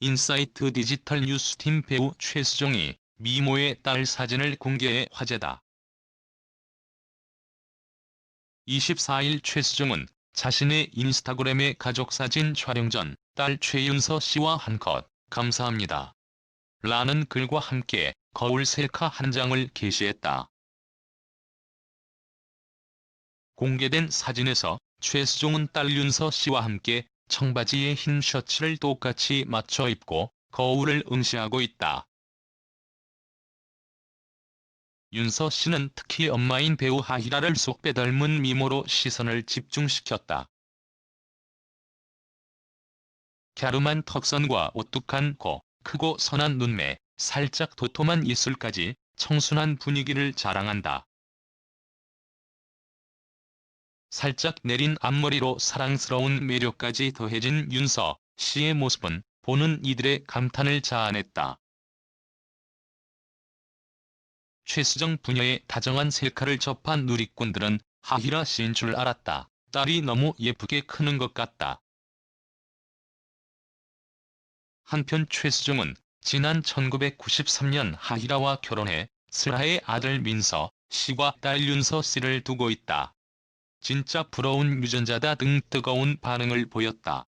인사이트 디지털 뉴스팀 배우 최수종이 미모의 딸 사진을 공개해 화제다. 24일 최수종은 자신의 인스타그램에 가족사진 촬영 전 딸 최윤서 씨와 한컷 감사합니다. 라는 글과 함께 거울 셀카 한 장을 게시했다. 공개된 사진에서 최수종은 딸 윤서 씨와 함께 청바지에 흰 셔츠를 똑같이 맞춰 입고 거울을 응시하고 있다. 윤서 씨는 특히 엄마인 배우 하희라를 쏙 빼닮은 미모로 시선을 집중시켰다. 갸름한 턱선과 오뚝한 코, 크고 선한 눈매, 살짝 도톰한 입술까지 청순한 분위기를 자랑한다. 살짝 내린 앞머리로 사랑스러운 매력까지 더해진 윤서 씨의 모습은 보는 이들의 감탄을 자아냈다. 최수정 부녀의 다정한 셀카를 접한 누리꾼들은 하희라 씨인 줄 알았다. 딸이 너무 예쁘게 크는 것 같다. 한편 최수종은 지난 1993년 하희라와 결혼해 슬하의 아들 민서 씨와 딸 윤서 씨를 두고 있다. 진짜 부러운 유전자다 등 뜨거운 반응을 보였다.